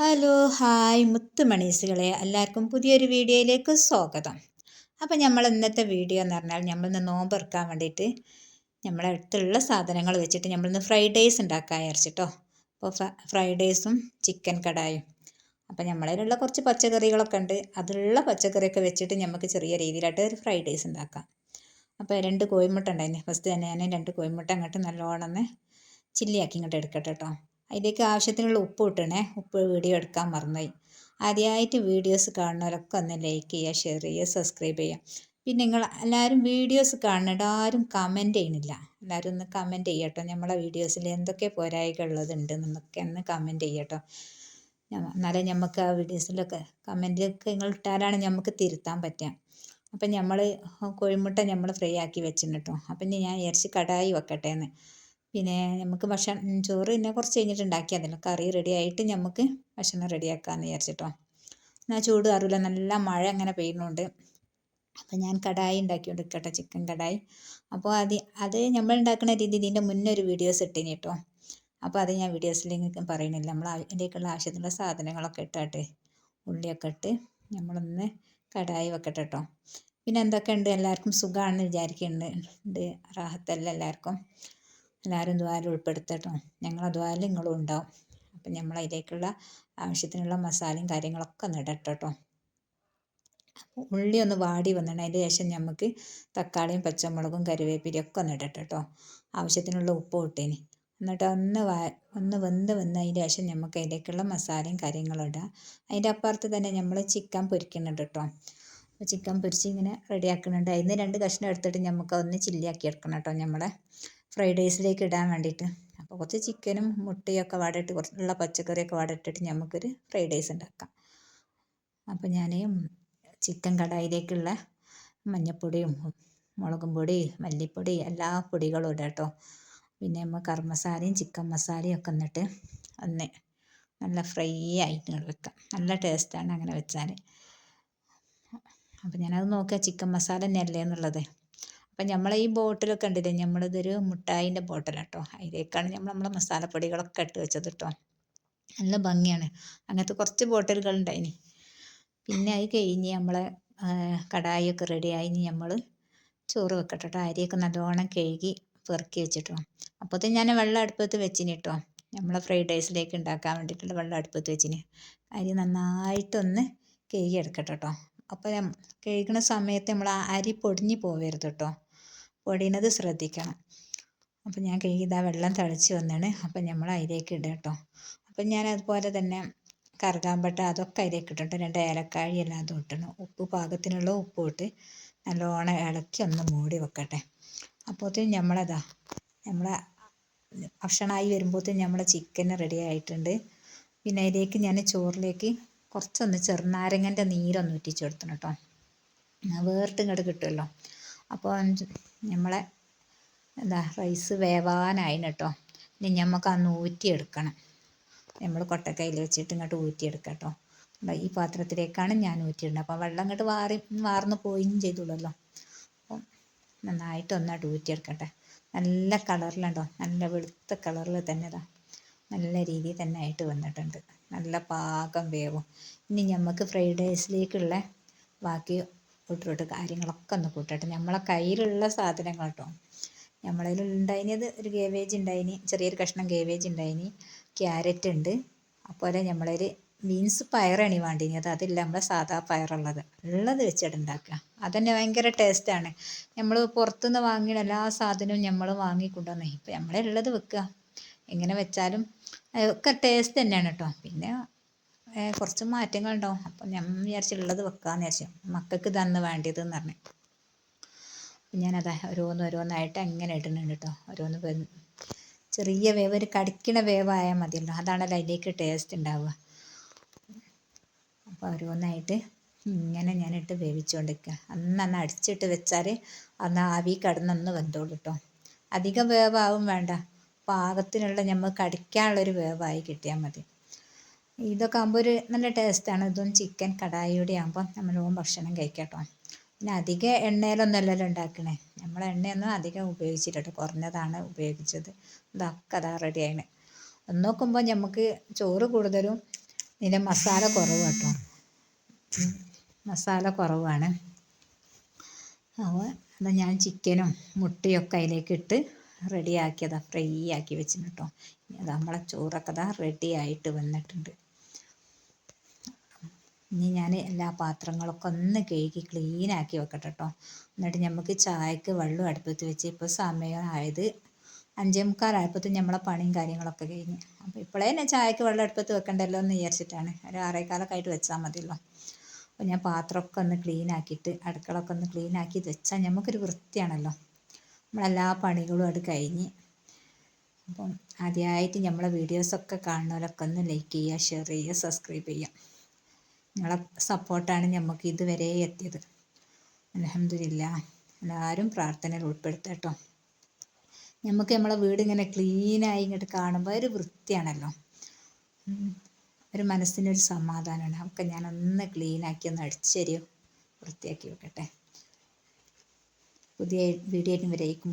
Hello hi മുത്തുമണീസുകളെ. എല്ലാവർക്കും പുതിയൊരു വീഡിയോയിലേക്ക് സ്വാഗതം. അപ്പം നമ്മൾ ഇന്നത്തെ വീഡിയോ എന്ന് പറഞ്ഞാൽ നമ്മളിന്ന് നോമ്പ് ഇറക്കാൻ വേണ്ടിയിട്ട് നമ്മളെ അടുത്തുള്ള സാധനങ്ങൾ വെച്ചിട്ട് നമ്മളിന്ന് ഫ്രൈഡ് റൈസ് ഉണ്ടാക്കാൻ വിചാരിച്ചിട്ടോ. അപ്പോൾ ഫ്രൈഡ് റൈസും ചിക്കൻ കടായും. അപ്പം നമ്മളതിലുള്ള കുറച്ച് പച്ചക്കറികളൊക്കെ ഉണ്ട്. അതിലുള്ള പച്ചക്കറിയൊക്കെ വെച്ചിട്ട് നമുക്ക് ചെറിയ രീതിയിലായിട്ട് ഒരു ഫ്രൈഡ് റൈസ് ഉണ്ടാക്കാം. അപ്പോൾ രണ്ട് കോഴിമുട്ട ഉണ്ടായിരുന്നു ഫസ്റ്റ് തന്നെ ഞാൻ രണ്ട് കോഴിമുട്ട അങ്ങോട്ട് നല്ലോണം ചില്ലിയാക്കി ഇങ്ങോട്ട് എടുക്കട്ടെ കേട്ടോ അതിലേക്ക് ആവശ്യത്തിനുള്ള ഉപ്പ് ഇട്ടണേ. ഉപ്പ് വീഡിയോ എടുക്കാൻ മറന്നുപോയി. ആദ്യമായിട്ട് വീഡിയോസ് കാണുന്നവരൊക്കെ ഒന്ന് ലൈക്ക് ചെയ്യുക ഷെയർ ചെയ്യുക സബ്സ്ക്രൈബ് ചെയ്യുക. പിന്നെ നിങ്ങൾ എല്ലാവരും വീഡിയോസ് കാണുന്നുണ്ട് ആരും കമന്റ് ചെയ്യണില്ല എല്ലാവരും ഒന്ന് കമന്റ് ചെയ്യട്ടോ നമ്മളെ വീഡിയോസിൽ എന്തൊക്കെ പോരായികളുള്ളതുണ്ട് എന്നൊക്കെ ഒന്ന് കമന്റ് ചെയ്യട്ടോ എന്നാലേ നമുക്ക് ആ വീഡിയോസിലൊക്കെ കമന്റൊക്കെ നിങ്ങൾ ഇട്ടാലാണ് നമുക്ക് തിരുത്താൻ പറ്റുക. അപ്പം നമ്മൾ കോഴിമുട്ട നമ്മൾ ഫ്രൈ ആക്കി വെച്ചിട്ടുണ്ട് അപ്പം ഞാൻ ഇറച്ചി കടായി വെക്കട്ടെ എന്ന് പിന്നെ നമുക്ക് ഭക്ഷണം ചോറ് പിന്നെ കുറച്ച് കഴിഞ്ഞിട്ട് ഉണ്ടാക്കിയാൽ കറി റെഡി ആയിട്ട് നമുക്ക് ഭക്ഷണം റെഡിയാക്കാമെന്ന് വിചാരിച്ചിട്ടോ. എന്നാൽ ചൂട് അറിയില്ല നല്ല മഴ അങ്ങനെ പെയ്യുന്നുണ്ട്. അപ്പം ഞാൻ കടായി ഉണ്ടാക്കിക്കൊണ്ട് നിൽക്കട്ടെ ചിക്കൻ കടായി. അപ്പോൾ അത് അത് നമ്മൾ ഉണ്ടാക്കുന്ന രീതി ഇതിന്റെ മുന്നേ ഒരു വീഡിയോസ് ഇട്ടിനി കേട്ടോ അപ്പോൾ അത് ഞാൻ വീഡിയോസിൽ നിങ്ങൾക്ക് പറയുന്നില്ല. നമ്മൾ അതിലേക്കുള്ള ആവശ്യത്തിനുള്ള സാധനങ്ങളൊക്കെ ഇട്ടാട്ടെ ഉള്ളിയൊക്കെ ഇട്ട് നമ്മളൊന്ന് കടായി വെക്കട്ടെ കേട്ടോ പിന്നെ എന്തൊക്കെ ഉണ്ട് എല്ലാവർക്കും സുഖമാണെന്ന് വിചാരിക്കുന്നുണ്ട് റാഹത്തല്ല എല്ലാവർക്കും? എല്ലാവരും ദ്വാരം ഉൾപ്പെടുത്തട്ടോ. ഞങ്ങളെ ദ്വാരം നിങ്ങളും ഉണ്ടാവും. അപ്പം നമ്മൾ അതിലേക്കുള്ള ആവശ്യത്തിനുള്ള മസാലയും കാര്യങ്ങളൊക്കെ ഒന്ന് ഇടട്ടോ ഉള്ളി ഒന്ന് വാടി വന്നിട്ട് അതിന്റെ ശേഷം നമുക്ക് തക്കാളിയും പച്ചമുളകും കറിവേപ്പിലയും ഒക്കെ ഒന്ന് ഇടട്ടോ ആവശ്യത്തിനുള്ള ഉപ്പ് ഇട്ടേന്. എന്നിട്ട് ഒന്ന് വാ ഒന്ന് വെന്ത് വന്ന് അതിന്റെ ശേഷം നമുക്ക് അതിലേക്കുള്ള മസാലയും കാര്യങ്ങളും ഇടാം. അതിന്റെ അപ്പുറത്ത് തന്നെ നമ്മൾ ചിക്കൻ പൊരിക്കുന്നുണ്ട് കേട്ടോ. ചിക്കൻ പൊരിച്ച് ഇങ്ങനെ റെഡിയാക്കുന്നുണ്ട് അതിന് രണ്ട് കഷ്ണം എടുത്തിട്ട് നമുക്ക് ഒന്ന് ചില്ലിയാക്കി എടുക്കണം കേട്ടോ നമ്മളെ ഫ്രൈഡ് റൈസിലേക്ക് ഇടാൻ വേണ്ടിയിട്ട്. അപ്പോൾ കുറച്ച് ചിക്കനും മുട്ടയൊക്കെ വാടിയിട്ട് കുറച്ചുള്ള പച്ചക്കറിയൊക്കെ വാടിയിട്ടിട്ട് നമുക്കൊരു ഫ്രൈഡ് റൈസ് ഉണ്ടാക്കാം അപ്പോൾ ഞാൻ ചിക്കൻ കടായിലേക്കുള്ള മഞ്ഞപ്പൊടിയും മുളകും പൊടി മല്ലിപ്പൊടി എല്ലാ പൊടികളും ഇടാം കേട്ടോ പിന്നെ നമ്മൾ കറി മസാലയും ചിക്കൻ മസാലയും ഒക്കെ എന്നിട്ട് ഒന്ന് നല്ല ഫ്രൈ ആയിട്ട് വെക്കാം. നല്ല ടേസ്റ്റാണ് അങ്ങനെ വെച്ചാൽ അപ്പോൾ ഞാനത് നോക്കുക ചിക്കൻ മസാല തന്നെയല്ലേ എന്നുള്ളത്. അപ്പം നമ്മൾ ഈ ബോട്ടിലൊക്കെ ഉണ്ടല്ലേ നമ്മളിതൊരു മുട്ടായിന്റെ കേട്ടോ അതിലേക്കാണ് നമ്മൾ നമ്മളെ മസാലപ്പൊടികളൊക്കെ ഇട്ട് വെച്ചത് കേട്ടോ നല്ല ഭംഗിയാണ്. അങ്ങനത്തെ കുറച്ച് ബോട്ടിലുകൾ ഉണ്ടായിന്. പിന്നെ അത് കഴിഞ്ഞ് നമ്മളെ കടായിയൊക്കെ റെഡിയായി നമ്മൾ ചോറ് വെക്കട്ടോ കേട്ടോ അരിയൊക്കെ നല്ലോണം കഴുകി പെറുക്കി വെച്ചിട്ടോ. അപ്പോഴത്തേന് ഞാൻ വെള്ളം അടുപ്പത്ത് വെച്ചിന് കേട്ടോ നമ്മളെ ഫ്രൈഡ് റൈസിലേക്ക് ഉണ്ടാക്കാൻ വേണ്ടിയിട്ടുള്ള വെള്ളം അടുപ്പത്ത് വെച്ചിന്. അരി നന്നായിട്ടൊന്ന് കഴുകി എടുക്കട്ടെ കേട്ടോ അപ്പോൾ കഴുകണ സമയത്ത് നമ്മൾ ആ അരി പൊടിഞ്ഞ് പോവരുത് കേട്ടോ പൊടിയുന്നത് ശ്രദ്ധിക്കണം. അപ്പം ഞാൻ കഴുകിയത് ആ വെള്ളം തിളച്ച് വന്നാണ്. അപ്പം നമ്മൾ അതിലേക്ക് ഇടുക കേട്ടോ. അപ്പം ഞാൻ അതുപോലെ തന്നെ കറുകാമ്പട്ട അതൊക്കെ അതിലേക്ക് ഇട്ടിട്ട് രണ്ട് ഏലക്കാഴി അതും ഇട്ടണം ഉപ്പ് പാകത്തിനുള്ള ഉപ്പ് ഇട്ട് നല്ലോണം ഇളക്കി ഒന്ന് മൂടി വെക്കട്ടെ. അപ്പോഴത്തേനും നമ്മളതാ നമ്മളെ ഭക്ഷണമായി വരുമ്പോഴത്തേനും നമ്മളെ ചിക്കൻ റെഡി ആയിട്ടുണ്ട്. പിന്നെ അതിലേക്ക് ഞാൻ ചോറിലേക്ക് കുറച്ചൊന്ന് ചെറുനാരങ്ങന്റെ നീരൊന്ന് ഉറ്റിച്ച് കൊടുത്തണം കേട്ടോ ഇങ്ങോട്ട് കിട്ടുമല്ലോ അപ്പോൾ നമ്മളെ എന്താ റൈസ് വേവാനായി കേട്ടോ. ഇനി നമുക്ക് അന്ന് ഊറ്റിയെടുക്കണം നമ്മൾ കൊട്ടക്കയിൽ വെച്ചിട്ട് ഇങ്ങോട്ട് ഊറ്റിയെടുക്കാം കേട്ടോ. ഈ പാത്രത്തിലേക്കാണ് ഞാൻ ഊറ്റിയിടുന്നത് അപ്പോൾ വെള്ളം ഇങ്ങോട്ട് വാറി വാർന്ന് പോയും ചെയ്തുള്ളല്ലോ അപ്പോൾ നന്നായിട്ട് ഒന്നായിട്ട് ഊറ്റിയെടുക്കട്ടെ നല്ല കളറിലുണ്ടോ നല്ല വെളുത്ത കളറിൽ തന്നെ ഇതാ. നല്ല രീതിയിൽ തന്നെ ആയിട്ട് വന്നിട്ടുണ്ട്. നല്ല പാകം വേവും. ഇനി നമുക്ക് ഫ്രൈഡ് റൈസിലേക്കുള്ള ബാക്കി ബീട്രൂട്ട് കാര്യങ്ങളൊക്കെ ഒന്ന് കൂട്ടട്ടെ. നമ്മളെ കയ്യിലുള്ള സാധനങ്ങൾ കേട്ടോ. നമ്മളതിൽ ഉണ്ടായിനത് ഒരു ഗേവേജ് ഉണ്ടായിനി ചെറിയൊരു കഷ്ണം ഗേവേജ് ഉണ്ടായിനി ക്യാരറ്റ് ഉണ്ട്. അതുപോലെ നമ്മളൊരു മീൻസ് പയറാണ് ഈ അത് അതില്ല നമ്മളെ സാധാ പയറുള്ളത്. ഉള്ളത് വെച്ചിട്ട് ഉണ്ടാക്കുക. അതന്നെ ഭയങ്കര ടേസ്റ്റാണ് നമ്മൾ പുറത്തുനിന്ന് വാങ്ങിയ എല്ലാ സാധനവും നമ്മൾ വാങ്ങിക്കൊണ്ടുവന്നേ. ഇപ്പം നമ്മളെ ഉള്ളത് വെക്കുക. എങ്ങനെ വെച്ചാലും ഒക്കെ ടേസ്റ്റ് തന്നെയാണ് കേട്ടോ. പിന്നെ കുറച്ച് മാറ്റങ്ങൾ മാറ്റങ്ങളുണ്ടാവും അപ്പം ഞാൻ വിചാരിച്ചുള്ളത് വെക്കാമെന്ന് വിചാരിച്ചു. മക്കൾക്ക് ഇതന്ന് വേണ്ടിയത് എന്ന് പറഞ്ഞു. ഞാനത് ഓരോന്ന് ഓരോന്നായിട്ട് അങ്ങനെ ഇടുന്നുണ്ട് കേട്ടോ ഓരോന്ന് ചെറിയ വേവ് ഒരു കടിക്കണ വേവായാൽ മതിയല്ലോ. അതാണല്ലോ അതിലേക്ക് ടേസ്റ്റ് ഉണ്ടാവുക അപ്പോൾ ഓരോന്നായിട്ട് ഇങ്ങനെ ഞാനിട്ട് വേവിച്ചുകൊണ്ടിരിക്കുക അന്ന് അന്ന് അടിച്ചിട്ട് വെച്ചാൽ അന്ന് ആവി കടന്നൊന്ന് വെന്തോളൂ കേട്ടോ അധികം വേവാവും വേണ്ട. പാകത്തിനുള്ള നമ്മൾ കടിക്കാനുള്ളൊരു വേവായി കിട്ടിയാൽ മതി. ഇതൊക്കെ ആകുമ്പോൾ ഒരു നല്ല ടേസ്റ്റാണ് ഇതും ചിക്കൻ കടായിയുടെ ആകുമ്പോൾ നമ്മൾ ഭക്ഷണം കഴിക്കട്ടോ. പിന്നെ അധിക എണ്ണയിലൊന്നുമല്ലല്ലോ ഉണ്ടാക്കണേ. നമ്മൾ എണ്ണയൊന്നും അധികം ഉപയോഗിച്ചില്ല കുറഞ്ഞതാണ് ഉപയോഗിച്ചത്. ഇതൊക്കെ അതാ ഒന്ന് നോക്കുമ്പോൾ നമുക്ക് ചോറ് കൂടുതലും ഇതിന്റെ മസാല കുറവ് കേട്ടോ മസാല കുറവാണ്. അപ്പോൾ അത് ഞാൻ ചിക്കനും മുട്ടയൊക്കെ അതിലേക്ക് ഇട്ട് റെഡിയാക്കിയതാണ് ഫ്രൈ ആക്കി വെച്ചിന് കേട്ടോ നമ്മളെ ചോറൊക്കെ ഇതാ റെഡി ആയിട്ട് വന്നിട്ടുണ്ട്. ഇനി ഞാൻ എല്ലാ പാത്രങ്ങളൊക്കെ ഒന്ന് കഴുകി ക്ലീനാക്കി വെക്കട്ടെ കേട്ടോ എന്നിട്ട് നമുക്ക് ചായക്ക് വെള്ളം അടുപ്പത്ത് വെച്ച് ഇപ്പോൾ സമയമായത് അഞ്ചേ മുക്കാലായപ്പോഴത്തേക്കും നമ്മളെ പണിയും കാര്യങ്ങളൊക്കെ കഴിഞ്ഞ്. അപ്പോൾ ഇപ്പോഴേ തന്നെ ചായക്ക് വെള്ളം അടുപ്പത്ത് വെക്കണ്ടല്ലോ എന്ന് വിചാരിച്ചിട്ടാണ്. ഒരു ആറേക്കാലൊക്കെ ആയിട്ട് വെച്ചാൽ മതിയല്ലോ. അപ്പോൾ ഞാൻ പാത്രമൊക്കെ ഒന്ന് ക്ലീൻ ആക്കിയിട്ട് അടുക്കളൊക്കെ ഒന്ന് ക്ലീൻ ആക്കി വെച്ചാൽ നമുക്കൊരു വൃത്തിയാണല്ലോ. നമ്മളെല്ലാ പണികളും അത് കഴിഞ്ഞ്. അപ്പം ആദ്യമായിട്ട് നമ്മളെ വീഡിയോസൊക്കെ കാണുന്നവരൊക്കെ ഒന്ന് ലൈക്ക് ചെയ്യുക ഷെയർ ചെയ്യുക സബ്സ്ക്രൈബ് ചെയ്യുക. നിങ്ങളെ സപ്പോർട്ടാണ് നമുക്ക് ഇതുവരെ എത്തിയത്. അലഹമില്ല എല്ലാവരും പ്രാർത്ഥനയിൽ ഉൾപ്പെടുത്തുക കേട്ടോ നമുക്ക് നമ്മളെ വീട് ഇങ്ങനെ ക്ലീനായി ഇങ്ങോട്ട് കാണുമ്പോൾ ഒരു വൃത്തിയാണല്ലോ. ഒരു മനസ്സിനൊരു സമാധാനമാണ് ഒക്കെ ഞാൻ ഒന്ന് ക്ലീനാക്കി ഒന്ന് അടിച്ചരിയോ വൃത്തിയാക്കി വെക്കട്ടെ. പുതിയ വീഡിയോ വരേക്കും